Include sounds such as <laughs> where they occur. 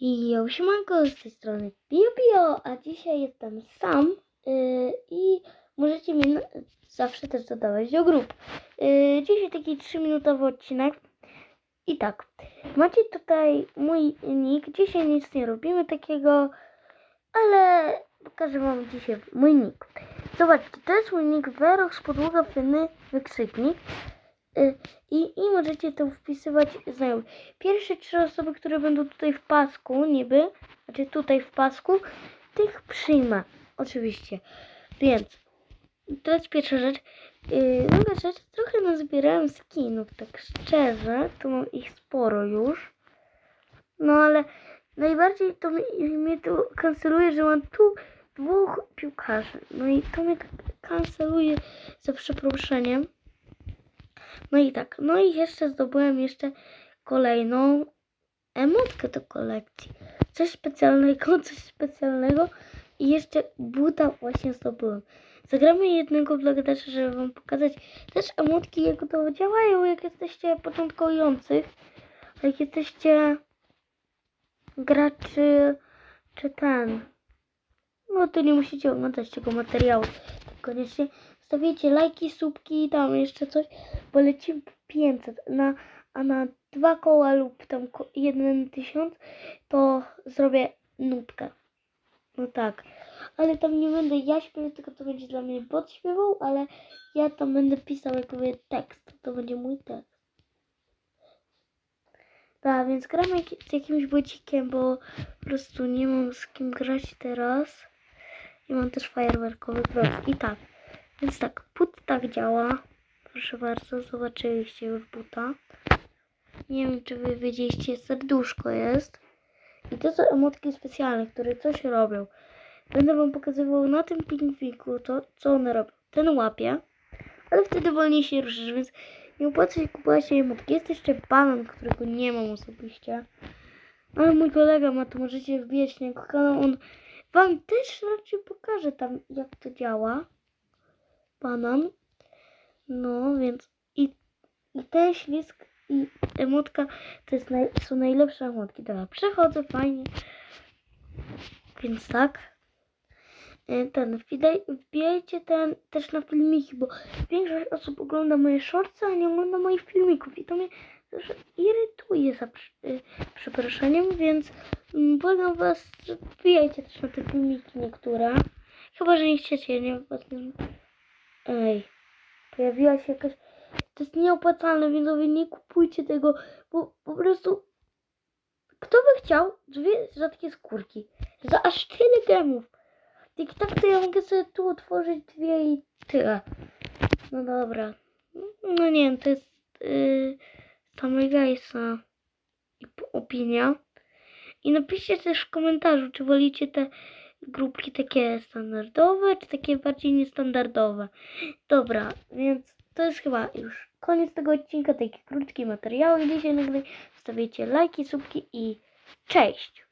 I jo, siemanko, z tej strony Bio Bio, a dzisiaj jestem sam yy, i możecie mnie na- zawsze też dodawać do grup. Yy, dzisiaj taki 3-minutowy odcinek. I tak, macie tutaj mój nick, dzisiaj nic nie robimy takiego, ale pokażę wam dzisiaj mój nick. Zobaczcie, to jest mój nick Verox, podłoga, fyny, wykrzyknik. Yy, I możecie to wpisywać znajomych. Pierwsze trzy osoby, które będą tutaj w pasku, niby, znaczy tutaj w pasku, tych przyjmę. Oczywiście. Więc to jest pierwsza rzecz. Yy, druga rzecz, trochę nazbierałem skinów, tak szczerze, to mam ich sporo już. No ale najbardziej to mnie to kanceluje, że mam tu dwóch piłkarzy. No i to mnie kanceluje za przeproszeniem. No i tak, no i jeszcze zdobyłem jeszcze kolejną emotkę do kolekcji. Coś specjalnego, <laughs> coś specjalnego i jeszcze buta właśnie zdobyłem. Zagramy jednego dla graczy, żeby wam pokazać też emotki, jak to działają, jak jesteście początkujących, jak jesteście graczy, czy ten. No to nie musicie oglądać tego materiału. Koniecznie stawiacie lajki, słupki, tam jeszcze coś, bo lecimy po 500, na, a na dwa koła lub tam jeden tysiąc, to zrobię nutkę. No tak, ale tam nie będę ja śpiewał, tylko to będzie dla mnie bot śpiewał, ale ja tam będę pisał jakby tekst, to będzie mój tekst. Tak, więc gramy jak- z jakimś bocikiem, bo po prostu nie mam z kim grać teraz. I mam też fajerwerkowy krok. I tak, więc tak, but tak działa. Proszę bardzo, zobaczyliście już buta. Nie wiem, czy wy wiedzieliście, serduszko jest. I to są emotki specjalne, które coś robią. Będę wam pokazywał na tym pingwiku to, co one robią. Ten łapie, ale wtedy wolniej się ruszysz, więc nie opłaca się kupować emotki. Jest jeszcze banan, którego nie mam osobiście. Ale mój kolega ma, to możecie wbijać na jego kanał. On wam też raczej pokaże tam, jak to działa. Banan. No, więc i, i ten ślisk i emotka to jest naj, są najlepsze emotki. Dobra, przechodzę fajnie. Więc tak. E, Ten, wbijaj, wbijajcie ten też na filmiki, bo większość osób ogląda moje shortsy, a nie ogląda moich filmików i to mnie zawsze irytuje za y, przeproszeniem, więc mm, błagam was, wbijajcie też na te filmiki niektóre. Chyba, że nie chcecie, nie was. Ej, pojawiła się jakaś... To jest nieopłacalne, wy nie kupujcie tego, bo po prostu... Kto by chciał dwie rzadkie skórki za aż tyle gemów? Jak tak, to ja mogę sobie tu otworzyć dwie i tyle. No dobra. No nie wiem, to jest yy, i p- opinia. I napiszcie też w komentarzu, czy wolicie te grupki takie standardowe, czy takie bardziej niestandardowe. Dobra, więc to jest chyba już koniec tego odcinka, taki krótki materiał. I dzisiaj nagle stawiacie lajki, subki i cześć!